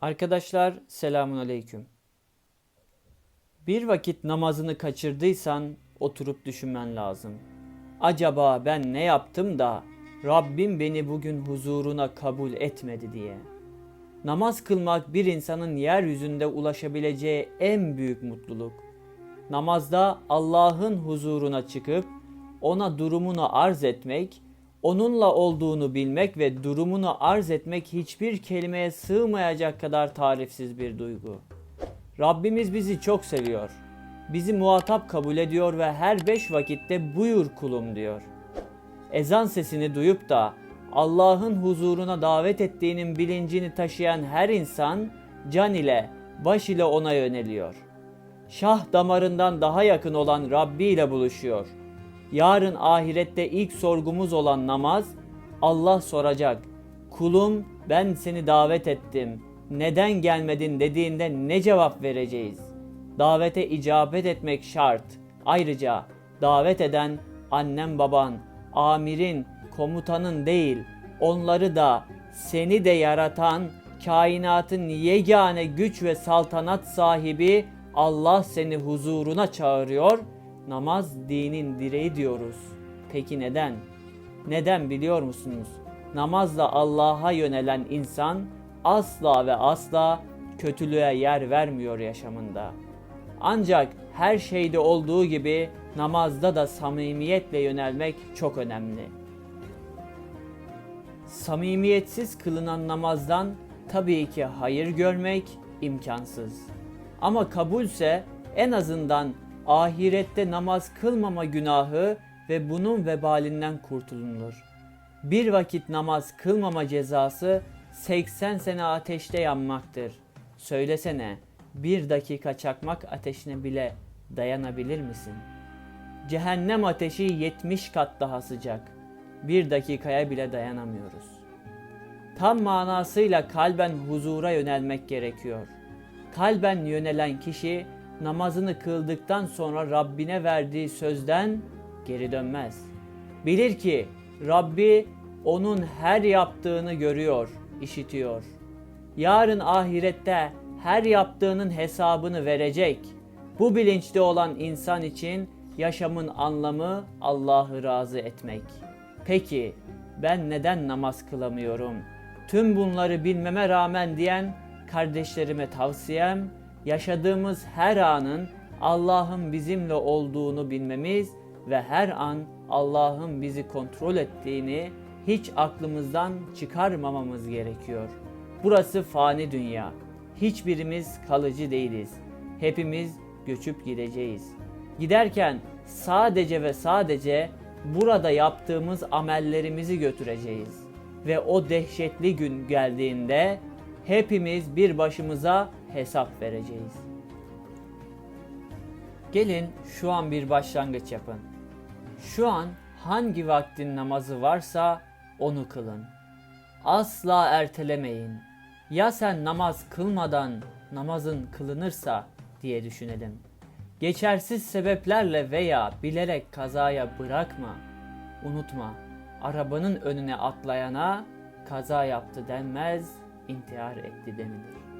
Arkadaşlar selamun aleyküm. Bir vakit namazını kaçırdıysan oturup düşünmen lazım. Acaba ben ne yaptım da Rabbim beni bugün huzuruna kabul etmedi diye. Namaz kılmak bir insanın yeryüzünde ulaşabileceği en büyük mutluluk. Namazda Allah'ın huzuruna çıkıp ona durumunu arz etmek, onunla olduğunu bilmek ve durumunu arz etmek hiçbir kelimeye sığmayacak kadar tarifsiz bir duygu. Rabbimiz bizi çok seviyor. Bizi muhatap kabul ediyor ve her beş vakitte buyur kulum diyor. Ezan sesini duyup da Allah'ın huzuruna davet ettiğinin bilincini taşıyan her insan can ile, baş ile ona yöneliyor. Şah damarından daha yakın olan Rabbi ile buluşuyor. Yarın ahirette ilk sorgumuz olan namaz Allah soracak. Kulum ben seni davet ettim. Neden gelmedin dediğinde ne cevap vereceğiz? Davete icabet etmek şart. Ayrıca davet eden annem baban, amirin, komutanın değil, onları da seni de yaratan kainatın yegane güç ve saltanat sahibi Allah seni huzuruna çağırıyor. Namaz dinin direği diyoruz. Peki neden? Neden biliyor musunuz? Namazla Allah'a yönelen insan asla ve asla kötülüğe yer vermiyor yaşamında. Ancak her şeyde olduğu gibi namazda da samimiyetle yönelmek çok önemli. Samimiyetsiz kılınan namazdan tabii ki hayır görmek imkansız. Ama kabulse en azından ahirette namaz kılmama günahı ve bunun vebalinden kurtulunur. Bir vakit namaz kılmama cezası 80 sene ateşte yanmaktır. Söylesene bir dakika çakmak ateşine bile dayanabilir misin? Cehennem ateşi 70 kat daha sıcak. Bir dakikaya bile dayanamıyoruz. Tam manasıyla kalben huzura yönelmek gerekiyor. Kalben yönelen kişi namazını kıldıktan sonra Rabbine verdiği sözden geri dönmez. Bilir ki Rabbi onun her yaptığını görüyor, işitiyor. Yarın ahirette her yaptığının hesabını verecek. Bu bilinçli olan insan için yaşamın anlamı Allah'ı razı etmek. Peki ben neden namaz kılamıyorum? Tüm bunları bilmeme rağmen diyen kardeşlerime tavsiyem yaşadığımız her anın Allah'ın bizimle olduğunu bilmemiz ve her an Allah'ın bizi kontrol ettiğini hiç aklımızdan çıkarmamamız gerekiyor. Burası fani dünya. Hiçbirimiz kalıcı değiliz. Hepimiz göçüp gideceğiz. Giderken sadece ve sadece burada yaptığımız amellerimizi götüreceğiz. Ve o dehşetli gün geldiğinde hepimiz bir başımıza hesap vereceğiz. Gelin şu an bir başlangıç yapın. Şu an hangi vaktin namazı varsa onu kılın. Asla ertelemeyin. Ya sen namaz kılmadan namazın kılınırsa diye düşünelim. Geçersiz sebeplerle veya bilerek kazaya bırakma. Unutma, arabanın önüne atlayana kaza yaptı denmez, intihar etti denilir.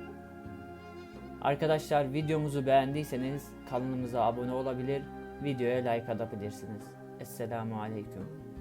Arkadaşlar videomuzu beğendiyseniz kanalımıza abone olabilir, videoya like atabilirsiniz. Esselamu Aleyküm.